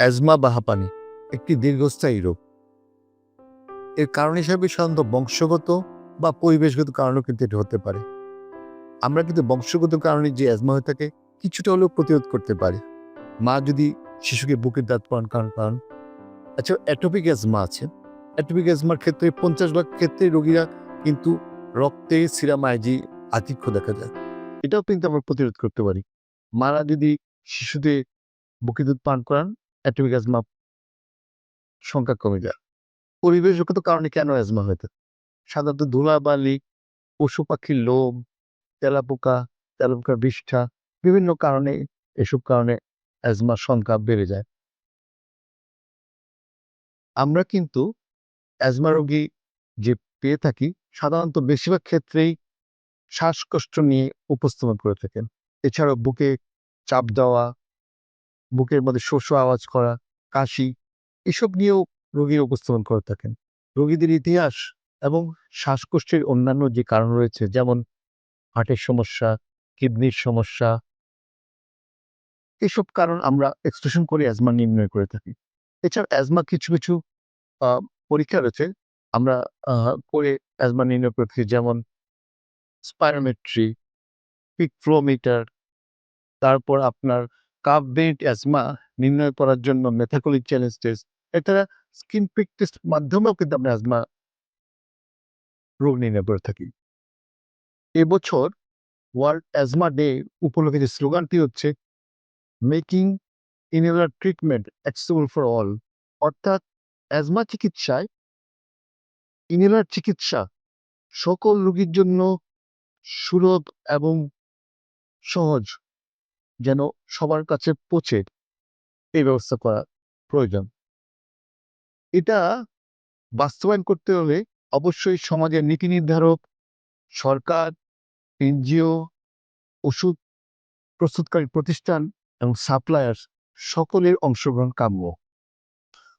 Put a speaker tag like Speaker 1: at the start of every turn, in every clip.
Speaker 1: Asthma বা হাঁপানি একটি দীর্ঘস্থায়ী রোগ। এর কারণ হিসাবে সাধারণত বংশগত বা পরিবেশগত কারণও কিন্তু এটি হতে পারে। আমরা কিন্তু বংশগত কারণে যে অ্যাজমা হয়ে থাকে, কিছুটা হলেও প্রতিরোধ করতে পারি। মা যদি শিশুকে বুকের দাঁত পান কারণ কারণ আচ্ছা অ্যাটোপিক অ্যাজমা আছে। অ্যাটোপিক অ্যাজমার ক্ষেত্রে পঞ্চাশ ভাগ ক্ষেত্রে রোগীরা কিন্তু রক্তে সিরামাইজি আতিক্য দেখা যায়। এটাও কিন্তু আমরা প্রতিরোধ করতে পারি। মারা যদি শিশুদের বুকে দুধ পান করান অ্যাটোপিক অ্যাজমা সংখ্যা কমে যায়। পরিবেশগত কারণে কেন অ্যাজমা হয়ে থাকে সাধারণত ধুলাবালি, পশু পাখির লোম, তেলাপোকা, তেলাপোকার বিষ্ঠা, বিভিন্ন কারণে এসব কারণে অ্যাজমার সংখ্যা বেড়ে যায়। আমরা কিন্তু অ্যাজমা রোগী যে পেয়ে থাকি, সাধারণত বেশিরভাগ ক্ষেত্রেই শ্বাসকষ্ট নিয়ে উপস্থাপন করে থাকেন। এছাড়াও বুকে চাপ দেওয়া বুকের মধ্যে শোষ আওয়াজ করা, কাশি, এসব নিয়েও রোগীর উপস্থাপন করে থাকেন। রোগীদের ইতিহাস এবং শ্বাসকষ্টের অন্যান্য যে কারণ রয়েছে, যেমন হার্টের সমস্যা, কিডনির সমস্যা, এসব কারণ আমরা এক্সপ্রেশন করে অ্যাজমা নির্ণয় করে থাকি। এছাড়া অ্যাজমা কিছু কিছু পরীক্ষা রয়েছে, আমরা করে অ্যাজমা নির্ণয় করে থাকি, যেমন স্পাইরোমেট্রি পিক ফ্লোমিটার তারপর আপনার কাপ বেন্ট অ্যাজমা নির্ণয় করার জন্য মেথাকলিক চ্যালেঞ্জ টেস্ট এছাড়া স্কিন পিক টেস্ট মাধ্যমেও কিন্তু আমরা অ্যাজমা রোগ নির্ণয় করে থাকি। এবছর ওয়ার্ল্ড অ্যাজমা ডে উপলক্ষে যে স্লোগানটি হচ্ছে making inhaler treatment accessible for all অর্থাৎ অ্যাজমা চিকিৎসায় ইনহেলার চিকিৎসা সকল রোগীর জন্য সুলভ এবং সহজ। যেন সবার কাছে পৌঁছে এই ব্যবস্থা করা প্রয়োজন। এটা বাস্তবায়ন করতে হলে অবশ্যই সমাজের নীতি নির্ধারক, সরকার, এনজিও, ওষুধ প্রস্তুতকারী প্রতিষ্ঠান এবং সাপ্লায়ার সকলের অংশগ্রহণ কাম্য।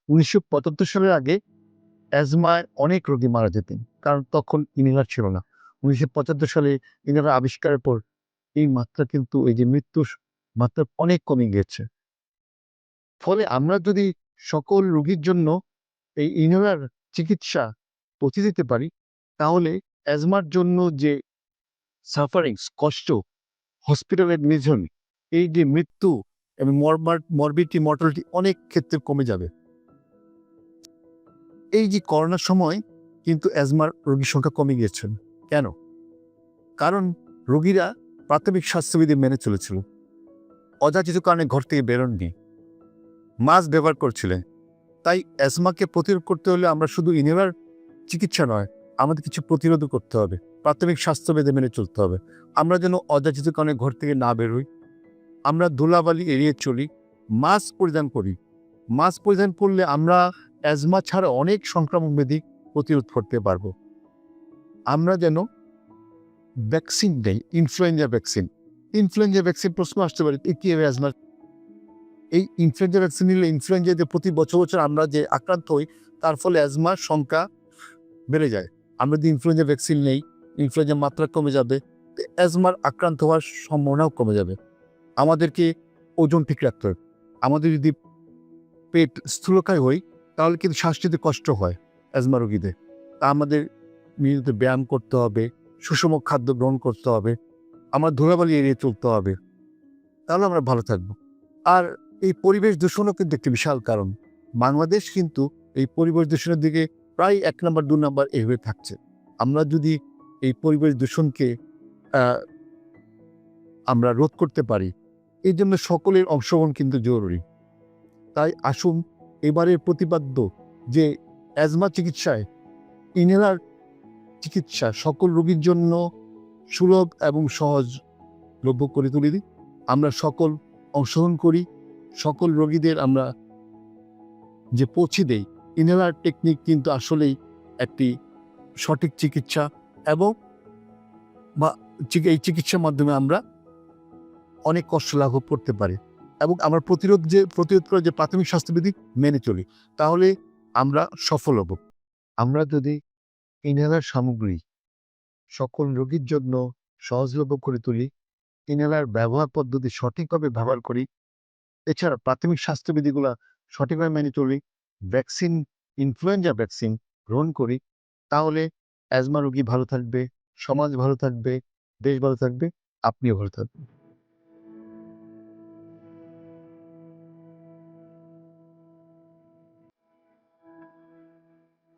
Speaker 1: উনিশশো পঁচাত্তর সালের আগে অ্যাজমায় অনেক রোগী মারা যেতেন, কারণ তখন ইনহেলার ছিল না। উনিশশো পঁচাত্তর সালে ইনহেলার আবিষ্কারের পর এই মাত্রা কিন্তু, এই যে মৃত্যুর মাত্রা অনেক কমে গিয়েছে ফলে আমরা যদি সকল রোগীর জন্য এই ইনহেলার চিকিৎসা পৌঁছে দিতে পারি, তাহলে অ্যাজমার জন্য যে সাফারিংস কষ্ট হসপিটাল অ্যাডমিশন এই যে মৃত্যু এবং মরবিটি মর্টালিটি অনেক ক্ষেত্রে কমে যাবে। এই যে করোনার সময় কিন্তু অ্যাজমার রোগীর সংখ্যা কমে গিয়েছেন কেন? কারণ রোগীরা প্রাথমিক স্বাস্থ্যবিধি মেনে চলেছিল। অযাচিত কারণে ঘর থেকে বেরোননি। মাস্ক ব্যবহার করছিলেন তাই অ্যাজমাকে প্রতিরোধ করতে হলে আমরা শুধু ইনহেলার চিকিৎসা নয়, আমাদের কিছু প্রতিরোধও করতে হবে। প্রাথমিক স্বাস্থ্যবিধি মেনে চলতে হবে। আমরা যেন অযাচিত কারণে ঘর থেকে না বেরোই। আমরা ধুলাবালি এড়িয়ে চলি। মাস্ক পরিধান করি। মাস্ক পরিধান করলে আমরা অ্যাজমা ছাড়া অনেক সংক্রামক ব্যাধি প্রতিরোধ করতে পারব। আমরা যেন ভ্যাকসিন নেই, ইনফ্লুয়েঞ্জা ভ্যাকসিন। ইনফ্লুয়েঞ্জা ভ্যাকসিন প্রশ্ন আসতে পারে কি হবে অ্যাজমার এই ইনফ্লুয়েঞ্জা ভ্যাকসিন নিলে ইনফ্লুয়েঞ্জা যে প্রতি বছর বছর আমরা যে আক্রান্ত হই, তার ফলে অ্যাজমার সংখ্যা বেড়ে যায়। আমরা যদি ইনফ্লুয়েঞ্জা ভ্যাকসিন নেই ইনফ্লুয়েঞ্জার মাত্রা কমে যাবে অ্যাজমার আক্রান্ত হওয়ার সম্ভাবনাও কমে যাবে। আমাদেরকে ওজন ঠিক রাখতে হবে। আমাদের যদি পেট স্থূলকায় হই, তাহলে কিন্তু শ্বাস নিতে কষ্ট হয় অ্যাজমা রোগীদের। তা আমাদের নিয়মিত ব্যায়াম করতে হবে, সুষম খাদ্য গ্রহণ করতে হবে আমার ধুলাবালি এড়িয়ে চলতে হবে। তাহলে আমরা ভালো থাকব। আর এই পরিবেশ দূষণও কিন্তু একটি বিশাল কারণ। বাংলাদেশ কিন্তু এই পরিবেশ দূষণের দিকে প্রায় এক নম্বর, দু নম্বর এভাবে থাকছে। আমরা যদি এই পরিবেশ দূষণকে আমরা রোধ করতে পারি, এই জন্য সকলের অংশগ্রহণ কিন্তু জরুরি। তাই আসুন, এবারের প্রতিপাদ্য যে অ্যাজমা চিকিৎসায়, ইনহেলার চিকিৎসা সকল রোগীর জন্য সুলভ এবং সহজলভ্য করে তুলে দিই। আমরা সকল অংশগ্রহণ করি, সকল রোগীদের আমরা যে পৌঁছে দেই ইনহেলার টেকনিক কিন্তু আসলেই একটি সঠিক চিকিৎসা এবং বা এই চিকিৎসার মাধ্যমে আমরা অনেক কষ্ট লাঘব করতে পারি এবং আমরা প্রতিরোধ যে, প্রতিরোধ করার যে প্রাথমিক স্বাস্থ্যবিধি মেনে চলি। তাহলে আমরা সফল হব। আমরা যদি ইনহেলার সামগ্রী সকল রোগীর জন্য সহজলভ্য করে তুলি। ইনহেলার ব্যবহার পদ্ধতি সঠিকভাবে ব্যবহার করি। এছাড়া প্রাথমিক স্বাস্থ্যবিধিগুলা সঠিকভাবে মেনে চলি। ভ্যাকসিন, ইনফ্লুয়েঞ্জা ভ্যাকসিন গ্রহণ করি। তাহলে অ্যাজমা রোগী ভালো থাকবে, সমাজ ভালো থাকবে, দেশ ভালো থাকবে, আপনিও ভালো থাকবেন।